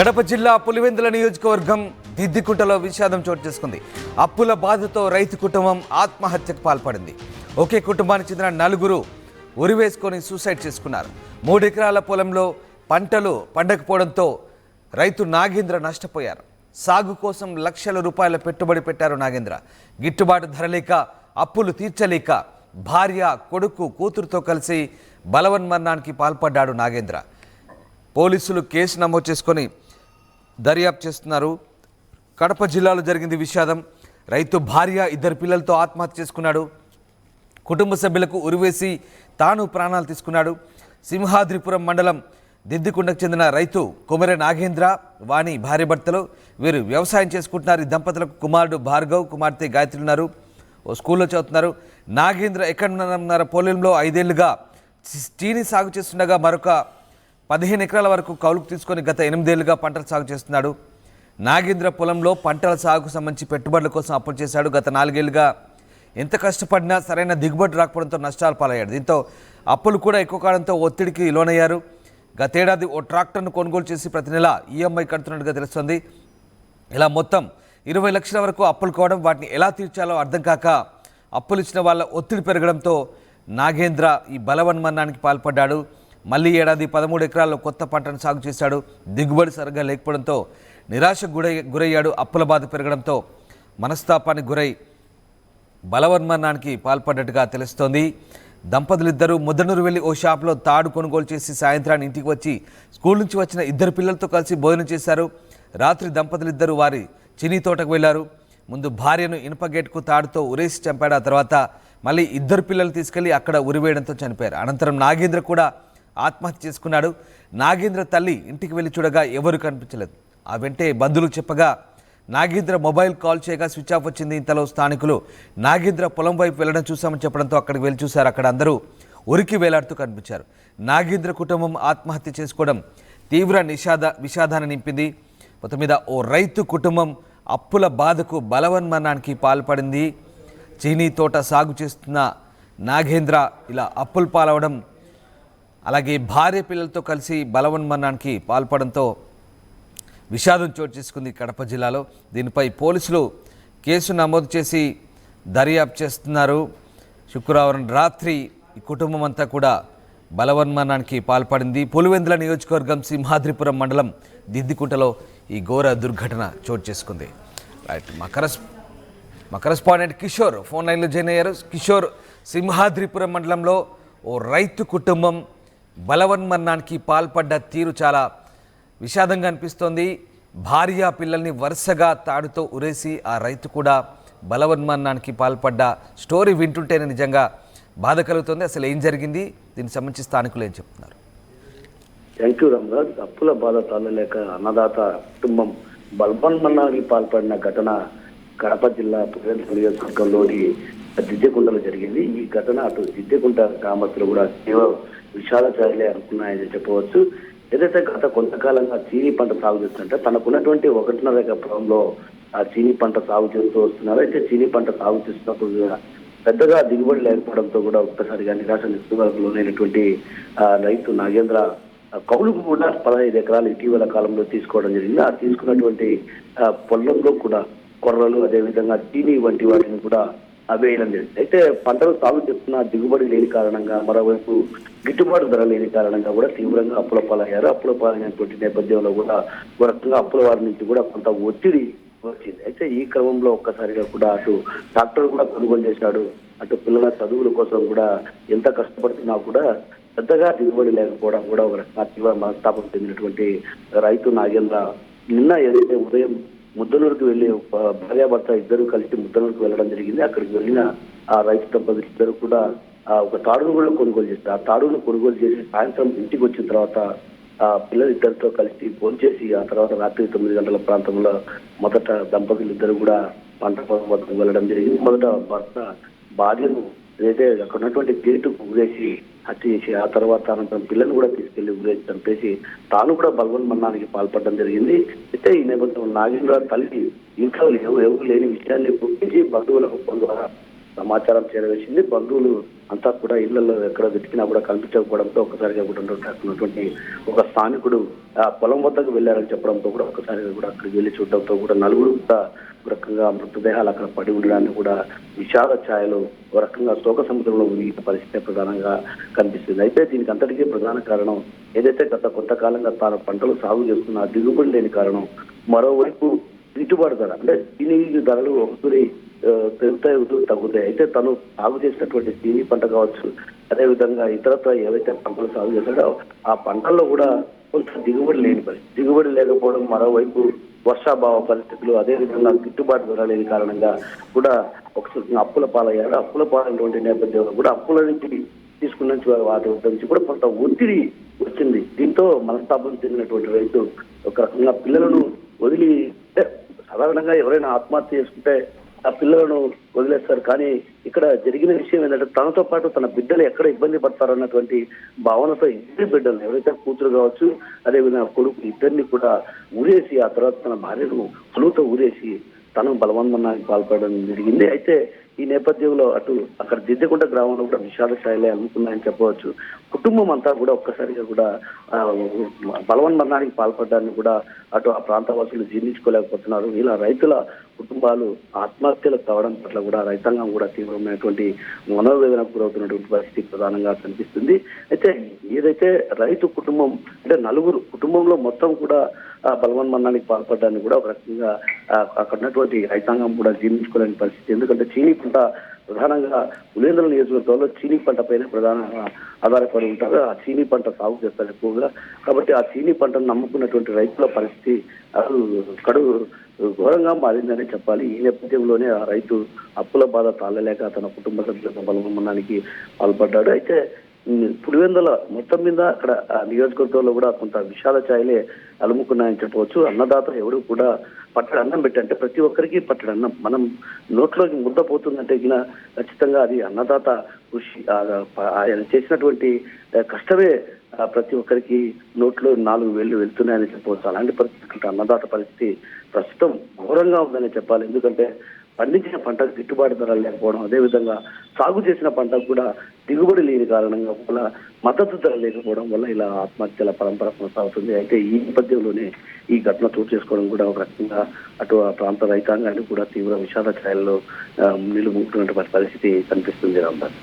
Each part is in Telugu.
గడప జిల్లా పులివెందుల నియోజకవర్గం దిద్దికుంటలో విషాదం చోటు చేసుకుంది. అప్పుల బాధతో రైతు కుటుంబం ఆత్మహత్యకు పాల్పడింది. ఒకే కుటుంబానికి చెందిన నలుగురు ఉరివేసుకొని సూసైడ్ చేసుకున్నారు. మూడెకరాల పొలంలో పంటలు పండకపోవడంతో రైతు నాగేంద్ర నష్టపోయారు. సాగు కోసం లక్షల రూపాయల పెట్టుబడి పెట్టారు నాగేంద్ర. గిట్టుబాటు ధరలేక అప్పులు తీర్చలేక భార్య కొడుకు కూతురుతో కలిసి బలవన్మరణానికి పాల్పడ్డాడు నాగేంద్ర. పోలీసులు కేసు నమోదు చేసుకొని దర్యాప్తు చేస్తున్నారు. కడప జిల్లాలో జరిగింది విషాదం. రైతు భార్య ఇద్దరు పిల్లలతో ఆత్మహత్య చేసుకున్నాడు. కుటుంబ సభ్యులకు ఉరివేసి తాను ప్రాణాలు తీసుకున్నాడు. సింహాద్రిపురం మండలం దిద్దికుండకు చెందిన రైతు కుమర నాగేంద్ర వాణి భార్య భర్తలు వీరు వ్యవసాయం చేసుకుంటున్నారు. ఈ దంపతులకు కుమారుడు భార్గవ్ కుమార్తె గాయత్రి ఉన్నారు. ఓ స్కూల్లో చదువుతున్నారు. నాగేంద్ర ఎక్కడున్నారన్న పొలంలో ఐదేళ్ళుగా చీని సాగు చేస్తుండగా మరొక పదిహేను ఎకరాల వరకు కౌలుకు తీసుకొని గత ఎనిమిదేళ్ళుగా పంటలు సాగు చేస్తున్నాడు. నాగేంద్ర పొలంలో పంటల సాగుకు సంబంధించి పెట్టుబడుల కోసం అప్పులు చేశాడు. గత నాలుగేళ్ళుగా ఎంత కష్టపడినా సరైన దిగుబడి రాకపోవడంతో నష్టాలు పాలయ్యాడు. దీంతో అప్పులు కూడా ఎక్కువ కావడంతో ఒత్తిడికి లోనయ్యారు. గతేడాది ఓ ట్రాక్టర్ను కొనుగోలు చేసి ప్రతి నెల ఈఎంఐ కడుతున్నట్టుగా తెలుస్తుంది. ఇలా మొత్తం ఇరవై లక్షల వరకు అప్పులు కావడం వాటిని ఎలా తీర్చాలో అర్థం కాక అప్పులు ఇచ్చిన వాళ్ళ ఒత్తిడి పెరగడంతో నాగేంద్ర ఈ బలవన్మరణానికి పాల్పడ్డాడు. మళ్ళీ ఏడాది పదమూడు ఎకరాల్లో కొత్త పంటను సాగు చేశాడు. దిగుబడి సరిగ్గా లేకపోవడంతో నిరాశకు గురై గురయ్యాడు అప్పుల బాధ పెరగడంతో మనస్తాపానికి గురై బలవన్మరణానికి పాల్పడ్డట్టుగా తెలుస్తోంది. దంపతులిద్దరూ ముద్దనూరు వెళ్ళి ఓ షాప్లో తాడు కొనుగోలు చేసి సాయంత్రాన్ని ఇంటికి వచ్చి స్కూల్ నుంచి వచ్చిన ఇద్దరు పిల్లలతో కలిసి భోజనం చేశారు. రాత్రి దంపతులిద్దరూ వారి చినీ తోటకు వెళ్ళారు. ముందు భార్యను ఇనుప గేట్కు తాడుతో ఉరేసి చంపాడు. ఆ తర్వాత మళ్ళీ ఇద్దరు పిల్లలు తీసుకెళ్ళి అక్కడ ఉరివేయడంతో చనిపోయారు. అనంతరం నాగేంద్ర కూడా ఆత్మహత్య చేసుకున్నాడు. నాగేంద్ర తల్లి ఇంటికి వెళ్ళి చూడగా ఎవరు కనిపించలేదు. ఆ వెంటే బంధువులు చెప్పగా నాగేంద్ర మొబైల్ కాల్ చేయగా స్విచ్ ఆఫ్ వచ్చింది ఇంతలో స్థానికులు. నాగేంద్ర పొలం వైపు వెళ్ళడం చూసామని చెప్పడంతో అక్కడికి వెళ్ళి చూశారు. అక్కడ అందరూ ఉరికి వేలాడుతూ కనిపించారు. నాగేంద్ర కుటుంబం ఆత్మహత్య చేసుకోవడం తీవ్ర నిషాద విషాదాన్ని నింపింది. మొత్తం మీద ఓ రైతు కుటుంబం అప్పుల బాధకు బలవన్మరణానికి పాల్పడింది. చీనీ తోట సాగు చేస్తున్న నాగేంద్ర ఇలా అప్పులు పాలవడం అలాగే భార్య పిల్లలతో కలిసి బలవన్మరణానికి పాల్పడంతో విషాదం చోటు చేసుకుంది కడప జిల్లాలో. దీనిపై పోలీసులు కేసు నమోదు చేసి దర్యాప్తు చేస్తున్నారు. శుక్రవారం రాత్రి ఈ కుటుంబం అంతా కూడా బలవన్మరణానికి పాల్పడింది. పులివెందుల నియోజకవర్గం సింహాద్రిపురం మండలం దిద్దికుంటలో ఈ ఘోర దుర్ఘటన చోటు చేసుకుంది. రైట్ మా కరస్ మా కరస్పాండెంట్ కిషోర్ ఫోన్ లైన్లో జాయిన్ అయ్యారు. కిషోర్ సింహాద్రిపురం మండలంలో ఓ రైతు కుటుంబం బలవన్మరణానికి పాల్పడ్డ తీరు చాలా విషాదంగా అనిపిస్తోంది. భార్య పిల్లల్ని వరుసగా తాడుతో ఉరేసి ఆ రైతు కూడా బలవన్మరణానికి పాల్పడ్డ స్టోరీ వింటుంటేనే నిజంగా బాధ కలుగుతుంది. అసలు ఏం జరిగింది? దీనికి సంబంధించి స్థానికులు ఏం చెప్తున్నారు? Thank you Ramraj. అప్పుల బాధ తాళలేక అన్నదాత కుటుంబం బల్బన్మన్నానికి పాల్పడిన ఘటన కడప జిల్లా ప్రజల నియోజకవర్గంలోని దిద్దెకుంటలో జరిగింది. ఈ ఘటన అటు దిద్దెకుంట గ్రామస్తులు కూడా తీవ్ర విషాద అనుకున్నాయని చెప్పవచ్చు. ఏదైతే గత కొంతకాలంగా చీనీ పంట సాగు చేస్తుంటే తనకున్నటువంటి ఒకటిన్నర ఎకరంలో పొలంలో ఆ చీనీ పంట సాగు చేస్తూ వస్తున్నారు. అయితే చీనీ పంట సాగు చేస్తున్నప్పుడు కూడా పెద్దగా దిగుబడి లేకపోవడంతో కూడా ఒక్కసారిగా నిరాశ నిస్తువర్గంలోనైనటువంటి రైతు నాగేంద్ర కౌలుకు కూడా పదహైదు ఎకరాలు ఇటీవల కాలంలో తీసుకోవడం జరిగింది. ఆ తీసుకున్నటువంటి పొలంలో కూడా కొర్రలు అదేవిధంగా చీనీ వంటి వాటిని కూడా వేయడం జరిగింది అయితే పంటలు సాగు చేస్తున్న దిగుబడి లేని కారణంగా మరోవైపు గిట్టుబాటు ధర లేని కారణంగా కూడా తీవ్రంగా అప్పుల పాలయ్యారు. అప్పుల పాలైనటువంటి నేపథ్యంలో కూడా ఒక రకంగా అప్పుల వారి నుంచి కూడా కొంత ఒత్తిడి వచ్చింది. అయితే ఈ క్రమంలో ఒక్కసారిగా కూడా అటు డాక్టర్ కూడా కొనుగోలు చేశాడు. అటు పిల్లల చదువుల కోసం కూడా ఎంత కష్టపడుతున్నా కూడా పెద్దగా దిగుబడి లేకపోవడం కూడా ఒక రకంగా తీవ్ర మనస్తాపం చెందినటువంటి రైతు నాగేంద్ర నిన్న ఏదైతే ఉదయం ముద్దలూరుకు వెళ్ళి భార్యాభర్త ఇద్దరు కలిసి ముద్దలూరుకు వెళ్ళడం జరిగింది. అక్కడికి వెళ్ళిన ఆ రైతు దంపతులు ఇద్దరు కూడా ఆ ఒక తాడును కూడా కొనుగోలు చేస్తారు ఆ తాడును కొనుగోలు చేసి సాయంత్రం ఇంటికి వచ్చిన తర్వాత ఆ పిల్లలు ఇద్దరితో కలిసి భోంచేసి ఆ తర్వాత రాత్రి తొమ్మిది గంటల ప్రాంతంలో మొదట దంపతులు ఇద్దరు కూడా పంట పొలం వద్దకు వెళ్ళడం జరిగింది. మొదట భర్త భార్యను ఏదైతే అక్కడ ఉన్నటువంటి గేటుకు ఊరేసి హత్య చేసి ఆ తర్వాత ఆమె తన పిల్లలు కూడా తీసుకెళ్ళి ఊరేసి చంపేసి తాను కూడా బలవన్ మరణానికి పాల్పడడం జరిగింది. అయితే ఈ నేపథ్యంలో నాగేంద్ర తల్లి ఇంట్లో ఎవరు ఎవరు లేని విషయాన్ని గుర్తించి బంధువులకు ద్వారా సమాచారం చేరవేసింది. బంధువులు అంతా కూడా ఇళ్ళలో ఎక్కడ వెతికినా కూడా కనిపించకపోవడంతో ఒక్కసారిగా కూడా ఉన్నటువంటి ఒక స్థానికుడు ఆ పొలం వద్దకు వెళ్ళారని చెప్పడంతో కూడా ఒకసారిగా కూడా అక్కడికి వెళ్ళి చూడడంతో కూడా నలుగురు కూడా ఒక రకంగా మృతదేహాలు అక్కడ పడి ఉండడాన్ని కూడా విషాద ఛాయలు ఒక రకంగా శోక సముద్రంలో మునిగిన పరిస్థితి ప్రధానంగా కనిపిస్తుంది. అయితే దీనికి అంతటికీ ప్రధాన కారణం ఏదైతే గత కొంతకాలంగా తాను పంటలు సాగు చేస్తున్న దిగుబడి లేని కారణం మరోవైపు గిట్టుబాటు ధర. అంటే చీనీ ధరలు ఒకసారి పెరుగుతాయి ఒకసారి తగ్గుతాయి. అయితే తను సాగు చేసినటువంటి చీనీ పంట కావచ్చు అదేవిధంగా ఇతరత్ర ఏవైతే పంటలు సాగు చేశాడో ఆ పంటల్లో కూడా కొంత దిగుబడి లేని పరిస్థితి. దిగుబడి లేకపోవడం మరోవైపు వర్షాభావ పరిస్థితులు అదే విధంగా గిట్టుబాటు ధర లేని కారణంగా కూడా ఒకసారి అప్పుల పాలయ్యాడు. అప్పుల పాలైనటువంటి నేపథ్యంలో కూడా అప్పుల నుంచి తీసుకున్న నుంచి వాటి నుంచి కూడా కొంత ఒత్తిడి వచ్చింది. దీంతో మనస్తాపం చెందినటువంటి రైతు ఒక రకంగా పిల్లలను వదిలి సాధారణంగా ఎవరైనా ఆత్మహత్య చేసుకుంటే ఆ పిల్లలను వదిలేస్తారు. కానీ ఇక్కడ జరిగిన విషయం ఏంటంటే తనతో పాటు తన బిడ్డలు ఎక్కడ ఇబ్బంది పడతారన్నటువంటి భావనతో ఇద్దరు బిడ్డలు ఎవరైతే కూతురు కావచ్చు అదేవిధంగా కొడుకు ఇద్దరిని కూడా ఊరేసి ఆ తర్వాత తన భార్యను కొలువుతో ఊరేసి తను బలవంతనానికి పాల్పడడం జరిగింది. అయితే ఈ నేపథ్యంలో అటు అక్కడ దిద్దెకుంట గ్రామంలో కూడా విషాద స్థాయిలే అనుకున్నాయని చెప్పవచ్చు. కుటుంబం అంతా కూడా ఒక్కసారిగా కూడా బలవన్ మరణానికి పాల్పడడాన్ని కూడా అటు ఆ ప్రాంత వాసులు జీర్ణించుకోలేకపోతున్నారు. ఇలా రైతుల కుటుంబాలు ఆత్మహత్యలు కావడం పట్ల కూడా రైతాంగం కూడా తీవ్రమైనటువంటి మనోవేదనకు గురవుతున్నటువంటి పరిస్థితి ప్రధానంగా కనిపిస్తుంది. అయితే ఏదైతే రైతు కుటుంబం అంటే నలుగురు కుటుంబంలో మొత్తం కూడా బలవన్మరణానికి పాల్పడ్డాన్ని కూడా ఒక రకంగా అక్కడ ఉన్నటువంటి రైతాంగం కూడా జీర్ణించుకోలేని పరిస్థితి. ఎందుకంటే చీనీ పంట ప్రధానంగా ఉలేంద్ర నియోజకవర్గంలో చీనీ పంట పైన ప్రధానంగా ఆధారపడి ఉంటారు. ఆ చీనీ పంట సాగు చేస్తారు ఎక్కువగా. కాబట్టి ఆ చీనీ పంటను నమ్ముకున్నటువంటి రైతుల పరిస్థితి కడు ఘోరంగా మారిందని చెప్పాలి. ఈ నేపథ్యంలోనే ఆ రైతు అప్పుల బాధ తాళలేక తన కుటుంబ సభ్యులతో బలవన్మరణానికి పాల్పడ్డాడు. అయితే పులివెందుల మొత్తం మీద అక్కడ నియోజకవర్గంలో కూడా కొంత విషాద ఛాయలే అలుముకున్నాయని చెప్పవచ్చు. అన్నదాత ఎవడు కూడా పట్టడి అన్నం పెట్టి అంటే ప్రతి ఒక్కరికి పట్టడి అన్నం. మనం నోట్లోకి ముద్ద పోతుందంటే గిన ఖచ్చితంగా అది అన్నదాత కృషి ఆయన చేసినటువంటి కష్టమే ప్రతి ఒక్కరికి నోట్లో నాలుగు వేళ్ళు వెళ్తున్నాయని చెప్పవచ్చు. అలాంటి పరిస్థితి అన్నదాత పరిస్థితి ప్రస్తుతం ఘోరంగా ఉందని చెప్పాలి. ఎందుకంటే పండించిన పంటకు గిట్టుబాటు ధర లేకపోవడం అదేవిధంగా సాగు చేసిన పంటకు కూడా దిగుబడి లేని కారణంగా వల్ల మద్దతు ధర లేకపోవడం వల్ల ఇలా ఆత్మహత్యల పరంపర కొనసాగుతుంది. అయితే ఈ నేపథ్యంలోనే ఈ ఘటన చోటు చేసుకోవడం కూడా ఒక రకంగా అటు ఆ ప్రాంత రైతాంగాన్ని కూడా తీవ్ర విషాద ఛాయల్లో నిలుముకుంటున్నటువంటి పరిస్థితి కనిపిస్తుంది రామ్దాస్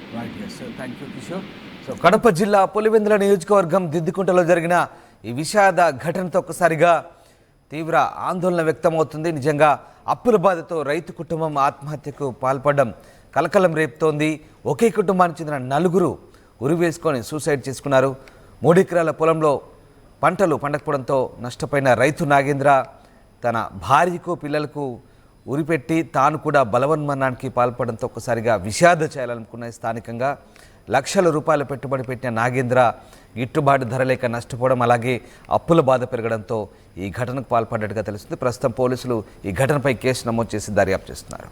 సో కడప జిల్లా పులివెందుల నియోజకవర్గం దిద్దుకుంటలో జరిగిన ఈ విషాద ఘటనతో ఒక్కసారిగా తీవ్ర ఆందోళన వ్యక్తమవుతుంది. నిజంగా అప్పుల బాధతో రైతు కుటుంబం ఆత్మహత్యకు పాల్పడడం కలకలం రేపుతోంది. ఒకే కుటుంబానికి చెందిన నలుగురు ఉరివేసుకొని సూసైడ్ చేసుకున్నారు. మూడెకరాల పొలంలో పంటలు పండకపోవడంతో నష్టపోయిన రైతు నాగేంద్ర తన భార్యకు పిల్లలకు ఉరిపెట్టి తాను కూడా బలవన్మరణానికి పాల్పడంతో ఒక్కసారిగా విషాద చేయాలనుకున్న స్థానికంగా. లక్షల రూపాయల పెట్టుబడి పెట్టిన నాగేంద్ర గిట్టుబాటు ధర లేక నష్టపోవడం అలాగే అప్పుల బాధ పెరగడంతో ఈ ఘటనకు పాల్పడ్డట్టుగా తెలుస్తుంది. ప్రస్తుతం పోలీసులు ఈ ఘటనపై కేసు నమోదు చేసి దర్యాప్తు చేస్తున్నారు.